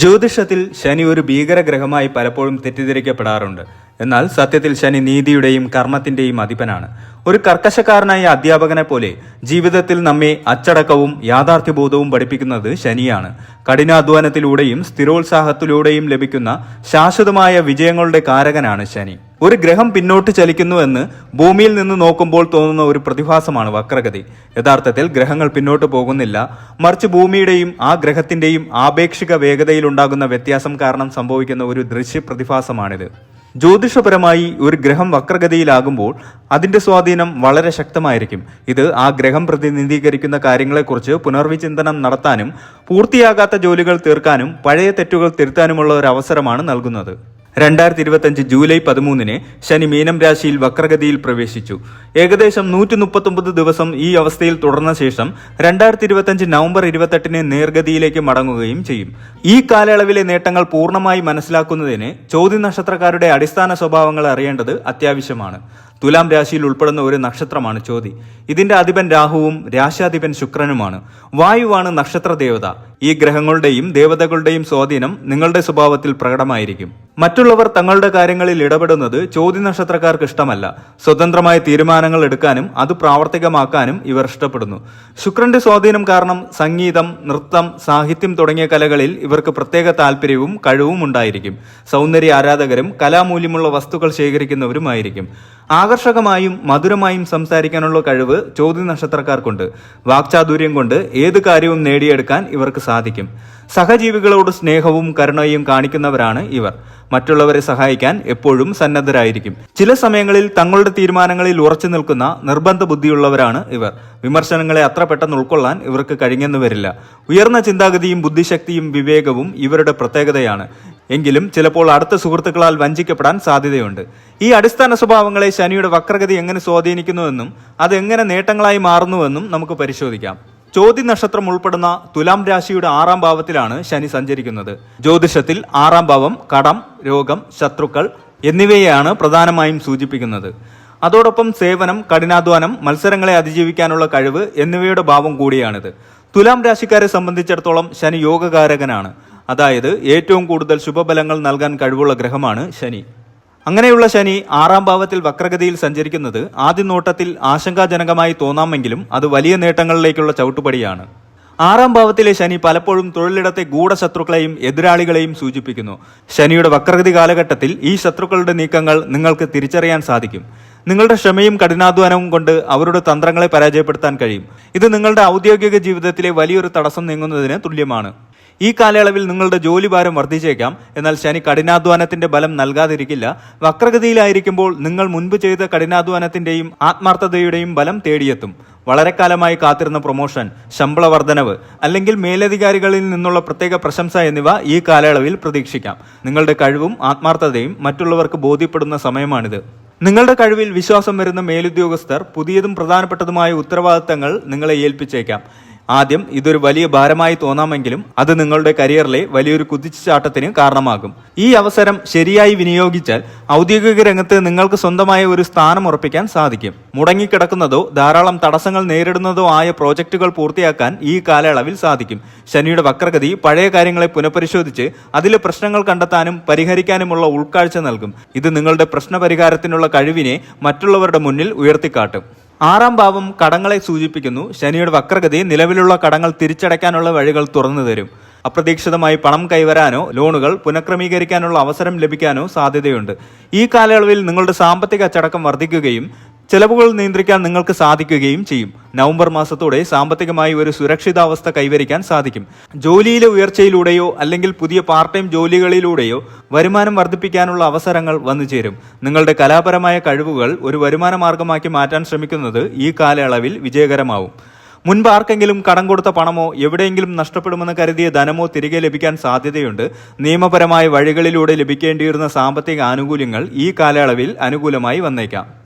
ജ്യോതിഷത്തിൽ ശനി ഒരു ഭീകരഗ്രഹമായി പലപ്പോഴും തെറ്റിദ്ധരിക്കപ്പെടാറുണ്ട്. എന്നാൽ സത്യത്തിൽ ശനി നീതിയുടെയും കർമ്മത്തിന്റെയും അധിപനാണ്. ഒരു കർക്കശക്കാരനായ അധ്യാപകനെ പോലെ ജീവിതത്തിൽ നമ്മെ അച്ചടക്കവും യാഥാർത്ഥ്യബോധവും പഠിപ്പിക്കുന്നത് ശനിയാണ്. കഠിനാധ്വാനത്തിലൂടെയും സ്ഥിരോത്സാഹത്തിലൂടെയും ലഭിക്കുന്ന ശാശ്വതമായ വിജയങ്ങളുടെ കാരകനാണ് ശനി. ഒരു ഗ്രഹം പിന്നോട്ട് ചലിക്കുന്നുവെന്ന് ഭൂമിയിൽ നിന്ന് നോക്കുമ്പോൾ തോന്നുന്ന ഒരു പ്രതിഭാസമാണ് വക്രഗതി. യഥാർത്ഥത്തിൽ ഗ്രഹങ്ങൾ പിന്നോട്ട് പോകുന്നില്ല. മറിച്ച് ഭൂമിയുടെയും ആ ഗ്രഹത്തിന്റെയും ആപേക്ഷിക വേഗതയിലുണ്ടാകുന്ന വ്യത്യാസം കാരണം സംഭവിക്കുന്ന ഒരു ദൃശ്യ പ്രതിഭാസമാണിത് ജ്യോതിഷപരമായി ഒരു ഗ്രഹം വക്രഗതിയിലാകുമ്പോൾ അതിന്റെ സ്വാധീനം വളരെ ശക്തമായിരിക്കും. ഇത് ആ ഗ്രഹം പ്രതിനിധീകരിക്കുന്ന കാര്യങ്ങളെക്കുറിച്ച് പുനർവിചിന്തനം നടത്താനും പൂർത്തിയാകാത്ത ജോലികൾ തീർക്കാനും പഴയ തെറ്റുകൾ തിരുത്താനുമുള്ള ഒരു അവസരമാണ് നൽകുന്നത്. രണ്ടായിരത്തി ഇരുപത്തഞ്ച് ജൂലൈ പതിമൂന്നിന് ശനി മീനം രാശിയിൽ വക്രഗതിയിൽ പ്രവേശിച്ചു. ഏകദേശം നൂറ്റി മുപ്പത്തൊമ്പത് ദിവസം ഈ അവസ്ഥയിൽ തുടർന്ന ശേഷം രണ്ടായിരത്തി ഇരുപത്തഞ്ച് നവംബർ ഇരുപത്തെട്ടിന് നേർഗതിയിലേക്ക് മടങ്ങുകയും ചെയ്യും. ഈ കാലയളവിലെ നേട്ടങ്ങൾ പൂർണമായി മനസ്സിലാക്കുന്നതിന് ചോദ്യ നക്ഷത്രക്കാരുടെ അടിസ്ഥാന സ്വഭാവങ്ങൾ അറിയേണ്ടത് അത്യാവശ്യമാണ്. തുലാം രാശിയിൽ ഉൾപ്പെടുന്ന ഒരു നക്ഷത്രമാണ് ചോതി. ഇതിന്റെ അധിപൻ രാഹുവും രാശാധിപൻ ശുക്രനുമാണ്. വായുവാണ് നക്ഷത്ര ദേവത ഈ ഗ്രഹങ്ങളുടെയും ദേവതകളുടെയും സ്വാധീനം നിങ്ങളുടെ സ്വഭാവത്തിൽ പ്രകടമായിരിക്കും. മറ്റുള്ളവർ തങ്ങളുടെ കാര്യങ്ങളിൽ ഇടപെടുന്നത് ചോദ്യ നക്ഷത്രക്കാർക്ക് ഇഷ്ടമല്ല. സ്വതന്ത്രമായ തീരുമാനങ്ങൾ എടുക്കാനും അത് പ്രാവർത്തികമാക്കാനും ഇവർ ഇഷ്ടപ്പെടുന്നു. ശുക്രന്റെ സ്വാധീനം കാരണം സംഗീതം നൃത്തം സാഹിത്യം തുടങ്ങിയ കലകളിൽ ഇവർക്ക് പ്രത്യേക താല്പര്യവും കഴിവും ഉണ്ടായിരിക്കും. സൗന്ദര്യ ആരാധകരും കലാമൂല്യമുള്ള വസ്തുക്കൾ ശേഖരിക്കുന്നവരുമായിരിക്കും. ആകർഷകമായും മധുരമായും സംസാരിക്കാനുള്ള കഴിവ് ചോദ്യ നക്ഷത്രക്കാർക്കുണ്ട് വാക്ചാതുര്യം കൊണ്ട് ഏത് കാര്യവും നേടിയെടുക്കാൻ ഇവർക്ക് സാധിക്കും സഹജീവികളോട് സ്നേഹവും കരുണയും കാണിക്കുന്നവരാണ് ഇവർ. മറ്റുള്ളവരെ സഹായിക്കാൻ എപ്പോഴും സന്നദ്ധരായിരിക്കും. ചില സമയങ്ങളിൽ തങ്ങളുടെ തീരുമാനങ്ങളിൽ ഉറച്ചു നിൽക്കുന്ന നിർബന്ധ ബുദ്ധിയുള്ളവരാണ് ഇവർ. വിമർശനങ്ങളെ അത്ര പെട്ടെന്ന് ഉൾക്കൊള്ളാൻ ഇവർക്ക് കഴിഞ്ഞെന്ന് വരില്ല. ഉയർന്ന ചിന്താഗതിയും ബുദ്ധിശക്തിയും വിവേകവും ഇവരുടെ പ്രത്യേകതയാണ്. എങ്കിലും ചിലപ്പോൾ അടുത്ത സുഹൃത്തുക്കളാൽ വഞ്ചിക്കപ്പെടാൻ സാധ്യതയുണ്ട്. ഈ അടിസ്ഥാന സ്വഭാവങ്ങളെ ശനിയുടെ വക്രഗതി എങ്ങനെ സ്വാധീനിക്കുന്നുവെന്നും അത് എങ്ങനെ നേട്ടങ്ങളായി മാറുന്നുവെന്നും നമുക്ക് പരിശോധിക്കാം. ചോതി നക്ഷത്രം ഉൾപ്പെടുന്ന തുലാം രാശിയുടെ ആറാം ഭാവത്തിലാണ് ശനി സഞ്ചരിക്കുന്നത്. ജ്യോതിഷത്തിൽ ആറാം ഭാവം കടം രോഗം ശത്രുക്കൾ എന്നിവയെയാണ് പ്രധാനമായും സൂചിപ്പിക്കുന്നത്. അതോടൊപ്പം സേവനം കഠിനാധ്വാനം മത്സരങ്ങളെ അതിജീവിക്കാനുള്ള കഴിവ് എന്നിവയുടെ ഭാവം കൂടിയാണിത്. തുലാം രാശിക്കാരെ സംബന്ധിച്ചിടത്തോളം ശനി യോഗകാരകനാണ്. അതായത് ഏറ്റവും കൂടുതൽ ശുഭഫലങ്ങൾ നൽകാൻ കഴിവുള്ള ഗ്രഹമാണ് ശനി. അങ്ങനെയുള്ള ശനി ആറാം ഭാവത്തിൽ വക്രഗതിയിൽ സഞ്ചരിക്കുന്നത് ആദ്യ നോട്ടത്തിൽ ആശങ്കാജനകമായി തോന്നാമെങ്കിലും അത് വലിയ നേട്ടങ്ങളിലേക്കുള്ള ചവിട്ടുപടിയാണ്. ആറാം ഭാവത്തിലെ ശനി പലപ്പോഴും തൊഴിലിടത്തെ ഗൂഢശത്രുക്കളെയും എതിരാളികളെയും സൂചിപ്പിക്കുന്നു. ശനിയുടെ വക്രഗതി കാലഘട്ടത്തിൽ ഈ ശത്രുക്കളുടെ നീക്കങ്ങൾ നിങ്ങൾക്ക് തിരിച്ചറിയാൻ സാധിക്കും. നിങ്ങളുടെ ക്ഷമയും കഠിനാധ്വാനവും കൊണ്ട് അവരുടെ തന്ത്രങ്ങളെ പരാജയപ്പെടുത്താൻ കഴിയും. ഇത് നിങ്ങളുടെ ഔദ്യോഗിക ജീവിതത്തിലെ വലിയൊരു തടസ്സം നീങ്ങുന്നതിന് തുല്യമാണ്. ഈ കാലയളവിൽ നിങ്ങളുടെ ജോലിഭാരം വർദ്ധിച്ചേക്കാം. എന്നാൽ ശനി കഠിനാധ്വാനത്തിന്റെ ബലം നൽകാതിരിക്കില്ല. വക്രഗതിയിലായിരിക്കുമ്പോൾ നിങ്ങൾ മുൻപ് ചെയ്ത കഠിനാധ്വാനത്തിന്റെയും ആത്മാർത്ഥതയുടെയും ബലം തേടിയെത്തും. വളരെ കാലമായി കാത്തിരുന്ന പ്രൊമോഷൻ ശമ്പള വർധനവ് അല്ലെങ്കിൽ മേലധികാരികളിൽ നിന്നുള്ള പ്രത്യേക പ്രശംസ എന്നിവ ഈ കാലയളവിൽ പ്രതീക്ഷിക്കാം. നിങ്ങളുടെ കഴിവും ആത്മാർത്ഥതയും മറ്റുള്ളവർക്ക് ബോധ്യപ്പെടുന്ന സമയമാണിത്. നിങ്ങളുടെ കഴിവിൽ വിശ്വാസം വരുന്ന മേലുദ്യോഗസ്ഥർ പുതിയതും പ്രധാനപ്പെട്ടതുമായ ഉത്തരവാദിത്തങ്ങൾ നിങ്ങളെ ഏൽപ്പിച്ചേക്കാം. ആദ്യം ഇതൊരു വലിയ ഭാരമായി തോന്നാമെങ്കിലും അത് നിങ്ങളുടെ കരിയറിലെ വലിയൊരു കുതിച്ചുചാട്ടത്തിന് കാരണമാകും. ഈ അവസരം ശരിയായി വിനിയോഗിച്ചാൽ ഔദ്യോഗിക രംഗത്ത് നിങ്ങൾക്ക് സ്വന്തമായ ഒരു സ്ഥാനം ഉറപ്പിക്കാൻ സാധിക്കും. മുടങ്ങിക്കിടക്കുന്നതോ ധാരാളം തടസ്സങ്ങൾ നേരിടുന്നതോ ആയ പ്രോജക്റ്റുകൾ പൂർത്തിയാക്കാൻ ഈ കാലയളവിൽ സാധിക്കും. ശനിയുടെ വക്രഗതി പഴയ കാര്യങ്ങളെ പുനഃപരിശോധിച്ച് അതിലെ പ്രശ്നങ്ങൾ കണ്ടെത്താനും പരിഹരിക്കാനുമുള്ള ഉൾക്കാഴ്ച നൽകും. ഇത് നിങ്ങളുടെ പ്രശ്നപരിഹാരത്തിനുള്ള കഴിവിനെ മറ്റുള്ളവരുടെ മുന്നിൽ ഉയർത്തിക്കാട്ടും. ആറാം ഭാവം കടങ്ങളെ സൂചിപ്പിക്കുന്നു. ശനിയുടെ വക്രഗതി നിലവിലുള്ള കടങ്ങൾ തിരിച്ചടയ്ക്കാനുള്ള വഴികൾ തുറന്നു തരും. അപ്രതീക്ഷിതമായി പണം കൈവരാനോ ലോണുകൾ പുനഃക്രമീകരിക്കാനുള്ള അവസരം ലഭിക്കാനോ സാധ്യതയുണ്ട്. ഈ കാലയളവിൽ നിങ്ങളുടെ സാമ്പത്തിക അച്ചടക്കം വർദ്ധിക്കുകയും ചെലവുകൾ നിയന്ത്രിക്കാൻ നിങ്ങൾക്ക് സാധിക്കുകയും ചെയ്യും. നവംബർ മാസത്തോടെ സാമ്പത്തികമായി ഒരു സുരക്ഷിതാവസ്ഥ കൈവരിക്കാൻ സാധിക്കും. ജോലിയിലെ ഉയർച്ചയിലൂടെയോ അല്ലെങ്കിൽ പുതിയ പാർട്ട് ടൈം ജോലികളിലൂടെയോ വരുമാനം വർദ്ധിപ്പിക്കാനുള്ള അവസരങ്ങൾ വന്നു ചേരും. നിങ്ങളുടെ കലാപരമായ കഴിവുകൾ ഒരു വരുമാന മാർഗമാക്കി മാറ്റാൻ ശ്രമിക്കുന്നത് ഈ കാലയളവിൽ വിജയകരമാവും. മുൻപ് ആർക്കെങ്കിലും കടം കൊടുത്ത പണമോ എവിടെയെങ്കിലും നഷ്ടപ്പെടുമെന്ന് കരുതിയ ധനമോ തിരികെ ലഭിക്കാൻ സാധ്യതയുണ്ട്. നിയമപരമായ വഴികളിലൂടെ ലഭിക്കേണ്ടിയിരുന്ന സാമ്പത്തിക ആനുകൂല്യങ്ങൾ ഈ കാലയളവിൽ അനുകൂലമായി വന്നേക്കാം.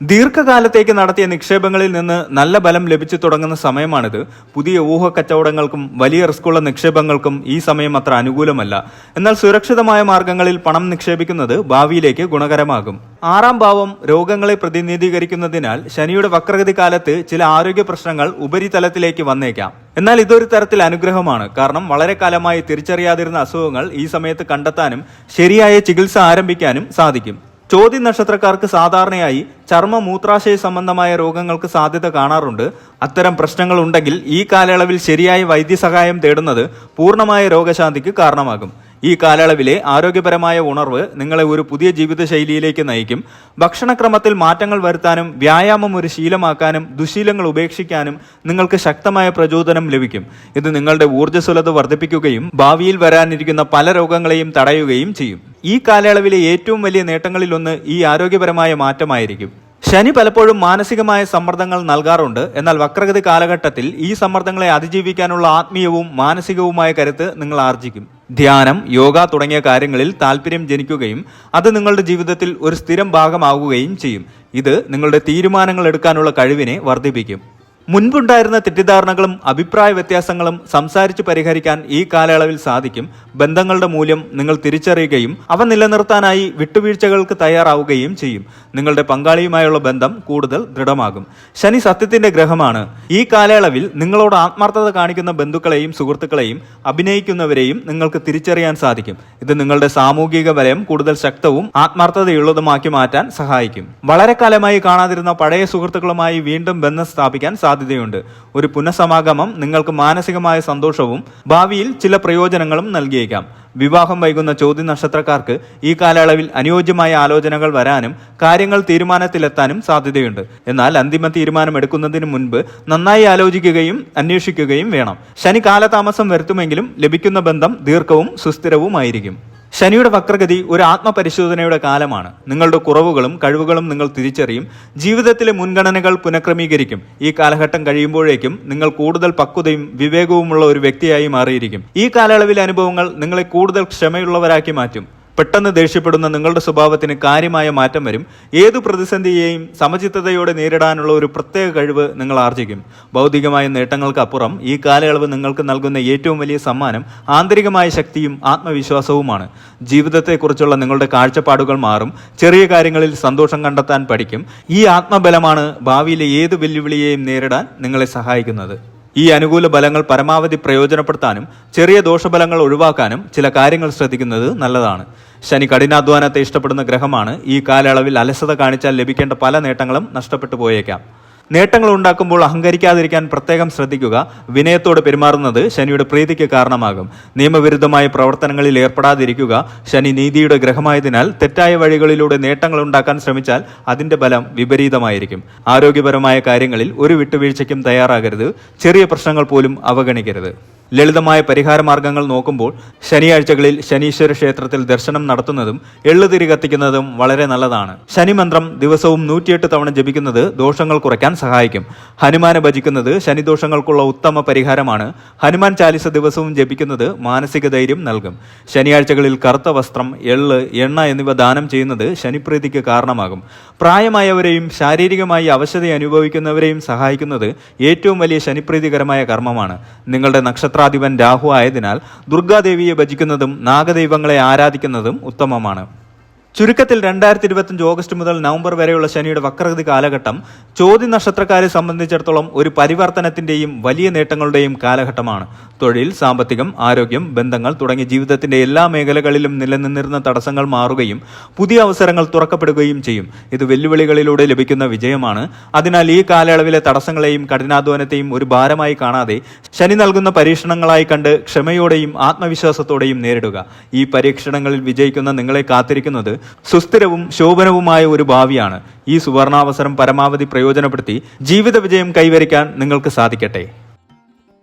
ദീർഘകാലത്തേക്ക് നടത്തിയ നിക്ഷേപങ്ങളിൽ നിന്ന് നല്ല ബലം ലഭിച്ചു തുടങ്ങുന്ന സമയമാണിത്. പുതിയ ഊഹ കച്ചവടങ്ങൾക്കും വലിയ റിസ്ക്കുള്ള നിക്ഷേപങ്ങൾക്കും ഈ സമയം അത്ര അനുകൂലമല്ല. എന്നാൽ സുരക്ഷിതമായ മാർഗങ്ങളിൽ പണം നിക്ഷേപിക്കുന്നത് ഭാവിയിലേക്ക് ഗുണകരമാകും. ആറാം ഭാവം രോഗങ്ങളെ പ്രതിനിധീകരിക്കുന്നതിനാൽ ശനിയുടെ വക്രഗതി കാലത്ത് ചില ആരോഗ്യ പ്രശ്നങ്ങൾ ഉപരിതലത്തിലേക്ക് വന്നേക്കാം. എന്നാൽ ഇതൊരു തരത്തിൽ അനുഗ്രഹമാണ്. കാരണം വളരെ കാലമായി തിരിച്ചറിയാതിരുന്ന അസുഖങ്ങൾ ഈ സമയത്ത് കണ്ടെത്താനും ശരിയായ ചികിത്സ ആരംഭിക്കാനും സാധിക്കും. ചോദ്യ നക്ഷത്രക്കാർക്ക് സാധാരണയായി ചർമ്മ മൂത്രാശയ സംബന്ധമായ രോഗങ്ങൾക്ക് സാധ്യത കാണാറുണ്ട്. അത്തരം പ്രശ്നങ്ങൾ ഉണ്ടെങ്കിൽ ഈ കാലയളവിൽ ശരിയായ വൈദ്യസഹായം തേടുന്നത് പൂർണമായ രോഗശാന്തിക്ക് കാരണമാകും. ഈ കാലയളവിലെ ആരോഗ്യപരമായ ഉണർവ് നിങ്ങളെ ഒരു പുതിയ ജീവിതശൈലിയിലേക്ക് നയിക്കും. ഭക്ഷണക്രമത്തിൽ മാറ്റങ്ങൾ വരുത്താനും വ്യായാമം ഒരു ശീലമാക്കാനും ദുശീലങ്ങൾ ഉപേക്ഷിക്കാനും നിങ്ങൾക്ക് ശക്തമായ പ്രചോദനം ലഭിക്കും. ഇത് നിങ്ങളുടെ ഊർജസ്വലത വർദ്ധിപ്പിക്കുകയും ഭാവിയിൽ വരാനിരിക്കുന്ന പല രോഗങ്ങളെയും തടയുകയും ചെയ്യും. ഈ കാലയളവിലെ ഏറ്റവും വലിയ നേട്ടങ്ങളിലൊന്ന് ഈ ആരോഗ്യപരമായ മാറ്റമായിരിക്കും. ശനി പലപ്പോഴും മാനസികമായ സമ്മർദ്ദങ്ങൾ നൽകാറുണ്ട്. എന്നാൽ വക്രഗതി കാലഘട്ടത്തിൽ ഈ സമ്മർദ്ദങ്ങളെ അതിജീവിക്കാനുള്ള ആത്മീയവും മാനസികവുമായ കരുത്ത് നിങ്ങൾ ആർജിക്കും. ധ്യാനം യോഗ തുടങ്ങിയ കാര്യങ്ങളിൽ താല്പര്യം ജനിക്കുകയും അത് നിങ്ങളുടെ ജീവിതത്തിൽ ഒരു സ്ഥിരം ഭാഗമാകുകയും ചെയ്യും. ഇത് നിങ്ങളുടെ തീരുമാനങ്ങൾ എടുക്കാനുള്ള കഴിവിനെ വർദ്ധിപ്പിക്കും. മുൻപുണ്ടായിരുന്ന തെറ്റിദ്ധാരണകളും അഭിപ്രായ വ്യത്യാസങ്ങളും സംസാരിച്ച് പരിഹരിക്കാൻ ഈ കാലയളവിൽ സാധിക്കും. ബന്ധങ്ങളുടെ മൂല്യം നിങ്ങൾ തിരിച്ചറിയുകയും അവ നിലനിർത്താനായി വിട്ടുവീഴ്ചകൾക്ക് തയ്യാറാവുകയും ചെയ്യും. നിങ്ങളുടെ പങ്കാളിയുമായുള്ള ബന്ധം കൂടുതൽ ദൃഢമാകും. ശനി സത്യത്തിന്റെ ഗ്രഹമാണ്. ഈ കാലയളവിൽ നിങ്ങളോട് ആത്മാർത്ഥത കാണിക്കുന്ന ബന്ധുക്കളെയും സുഹൃത്തുക്കളെയും അഭിനയിക്കുന്നവരെയും നിങ്ങൾക്ക് തിരിച്ചറിയാൻ സാധിക്കും. ഇത് നിങ്ങളുടെ സാമൂഹിക വലയം കൂടുതൽ ശക്തവും ആത്മാർത്ഥതയുള്ളതുമാക്കി മാറ്റാൻ സഹായിക്കും. വളരെ കാലമായി കാണാതിരുന്ന പഴയ സുഹൃത്തുക്കളുമായി വീണ്ടും ബന്ധം സ്ഥാപിക്കാൻ സാധ്യതയുണ്ട്. ഒരു പുനഃസമാഗമം നിങ്ങൾക്ക് മാനസികമായ സന്തോഷവും ഭാവിയിൽ ചില പ്രയോജനങ്ങളും നൽകിയേക്കാം. വിവാഹം വൈകുന്ന ചോദ്യ നക്ഷത്രക്കാർക്ക് ഈ കാലയളവിൽ അനുയോജ്യമായ ആലോചനകൾ വരാനും കാര്യങ്ങൾ തീരുമാനത്തിലെത്താനും സാധ്യതയുണ്ട്. എന്നാൽ അന്തിമ തീരുമാനം എടുക്കുന്നതിന് മുൻപ് നന്നായി ആലോചിക്കുകയും അന്വേഷിക്കുകയും വേണം. ശനി കാലതാമസം വരുത്തുമെങ്കിലും ലഭിക്കുന്ന ബന്ധം ദീർഘവും സുസ്ഥിരവുമായിരിക്കും. ശനിയുടെ വക്രഗതി ഒരു ആത്മപരിശോധനയുടെ കാലമാണ്. നിങ്ങളുടെ കുറവുകളും കഴിവുകളും നിങ്ങൾ തിരിച്ചറിയും. ജീവിതത്തിലെ മുൻഗണനകൾ പുനഃക്രമീകരിക്കും. ഈ കാലഘട്ടം കഴിയുമ്പോഴേക്കും നിങ്ങൾ കൂടുതൽ പക്വതയും വിവേകവുമുള്ള ഒരു വ്യക്തിയായി മാറിയിരിക്കും. ഈ കാലയളവിലെ അനുഭവങ്ങൾ നിങ്ങളെ കൂടുതൽ ക്ഷമയുള്ളവരാക്കി മാറ്റും. പെട്ടെന്ന് ദേഷ്യപ്പെടുന്ന നിങ്ങളുടെ സ്വഭാവത്തിന് കാര്യമായ മാറ്റം വരും. ഏതു പ്രതിസന്ധിയെയും സമചിത്തതയോടെ നേരിടാനുള്ള ഒരു പ്രത്യേക കഴിവ് നിങ്ങൾ ആർജിക്കും. ഭൗതികമായ നേട്ടങ്ങൾക്കപ്പുറം ഈ കാലയളവ് നിങ്ങൾക്ക് നൽകുന്ന ഏറ്റവും വലിയ സമ്മാനം ആന്തരികമായ ശക്തിയും ആത്മവിശ്വാസവുമാണ്. ജീവിതത്തെക്കുറിച്ചുള്ള നിങ്ങളുടെ കാഴ്ചപ്പാടുകൾ മാറും. ചെറിയ കാര്യങ്ങളിൽ സന്തോഷം കണ്ടെത്താൻ പഠിക്കും. ഈ ആത്മബലമാണ് ഭാവിയിലെ ഏത് വെല്ലുവിളിയെയും നേരിടാൻ നിങ്ങളെ സഹായിക്കുന്നത്. ഈ അനുകൂല ബലങ്ങൾ പരമാവധി പ്രയോജനപ്പെടുത്താനും ചെറിയ ദോഷബലങ്ങൾ ഒഴിവാക്കാനും ചില കാര്യങ്ങൾ ശ്രദ്ധിക്കുന്നത് നല്ലതാണ്. ശനി കഠിനാധ്വാനത്തെ ഇഷ്ടപ്പെടുന്ന ഗ്രഹമാണ്. ഈ കാലയളവിൽ അലസത കാണിച്ചാൽ ലഭിക്കേണ്ട പല നേട്ടങ്ങളും നഷ്ടപ്പെട്ടു പോയേക്കാം. നേട്ടങ്ങൾ ഉണ്ടാക്കുമ്പോൾ അഹങ്കരിക്കാതിരിക്കാൻ പ്രത്യേകം ശ്രദ്ധിക്കുക. വിനയത്തോട് പെരുമാറുന്നത് ശനിയുടെ പ്രീതിക്ക് കാരണമാകും. നിയമവിരുദ്ധമായ പ്രവർത്തനങ്ങളിൽ ഏർപ്പെടാതിരിക്കുക. ശനി നീതിയുടെ ഗ്രഹമായതിനാൽ തെറ്റായ വഴികളിലൂടെ നേട്ടങ്ങൾ ഉണ്ടാക്കാൻ ശ്രമിച്ചാൽ അതിന്റെ ബലം വിപരീതമായിരിക്കും. ആരോഗ്യപരമായ കാര്യങ്ങളിൽ ഒരു വിട്ടുവീഴ്ചയ്ക്കും തയ്യാറാകരുത്. ചെറിയ പ്രശ്നങ്ങൾ പോലും അവഗണിക്കരുത്. ലളിതമായ പരിഹാര മാർഗങ്ങൾ നോക്കുമ്പോൾ ശനിയാഴ്ചകളിൽ ശനീശ്വര ക്ഷേത്രത്തിൽ ദർശനം നടത്തുന്നതും എള്ളുതിരി കത്തിക്കുന്നതും വളരെ നല്ലതാണ്. ശനിമന്ത്രം ദിവസവും നൂറ്റിയെട്ട് തവണ ജപിക്കുന്നത് ദോഷങ്ങൾ കുറയ്ക്കാൻ സഹായിക്കും. ഹനുമാനെ ഭജിക്കുന്നത് ശനിദോഷങ്ങൾക്കുള്ള ഉത്തമ പരിഹാരമാണ്. ഹനുമാൻ ചാലിസ ദിവസവും ജപിക്കുന്നത് മാനസിക ധൈര്യം നൽകും. ശനിയാഴ്ചകളിൽ കറുത്ത വസ്ത്രം എള്ള് എണ്ണ എന്നിവ ദാനം ചെയ്യുന്നത് ശനിപ്രീതിക്ക് കാരണമാകും. പ്രായമായവരെയും ശാരീരികമായി അവശത അനുഭവിക്കുന്നവരെയും സഹായിക്കുന്നത് ഏറ്റവും വലിയ ശനിപ്രീതികരമായ കർമ്മമാണ്. നിങ്ങളുടെ നക്ഷത്രാധിപൻ രാഹു ആയതിനാൽ ദുർഗാദേവിയെ ഭജിക്കുന്നതും നാഗദൈവങ്ങളെ ആരാധിക്കുന്നതും ഉത്തമമാണ് ചുരുക്കത്തിൽ രണ്ടായിരത്തി ഇരുപത്തിയഞ്ച് ഓഗസ്റ്റ് മുതൽ നവംബർ വരെയുള്ള ശനിയുടെ വക്രഗതി കാലഘട്ടം ചോദ്യ നക്ഷത്രക്കാരെ സംബന്ധിച്ചിടത്തോളം ഒരു പരിവർത്തനത്തിന്റെയും വലിയ നേട്ടങ്ങളുടെയും കാലഘട്ടമാണ്. തൊഴിൽ സാമ്പത്തികം ആരോഗ്യം ബന്ധങ്ങൾ തുടങ്ങിയ ജീവിതത്തിന്റെ എല്ലാ മേഖലകളിലും നിലനിന്നിരുന്ന തടസ്സങ്ങൾ മാറുകയും പുതിയ അവസരങ്ങൾ തുറക്കപ്പെടുകയും ചെയ്യും. ഇത് വെല്ലുവിളികളിലൂടെ ലഭിക്കുന്ന വിജയമാണ്. അതിനാൽ ഈ കാലയളവിലെ തടസ്സങ്ങളെയും കഠിനാധ്വാനത്തെയും ഒരു ഭാരമായി കാണാതെ ശനി നൽകുന്ന പരീക്ഷണങ്ങളായി കണ്ട് ക്ഷമയോടെയും ആത്മവിശ്വാസത്തോടെയും നേരിടുക. ഈ പരീക്ഷണങ്ങളിൽ വിജയിക്കുന്ന നിങ്ങളെ കാത്തിരിക്കുന്നത് സുസ്ഥിരവും ശോഭനവുമായ ഒരു ഭാവിയാണ്. ഈ സുവർണാവസരം പരമാവധി പ്രയോജനപ്പെടുത്തി ജീവിത വിജയം കൈവരിക്കാൻ നിങ്ങൾക്ക് സാധിക്കട്ടെ.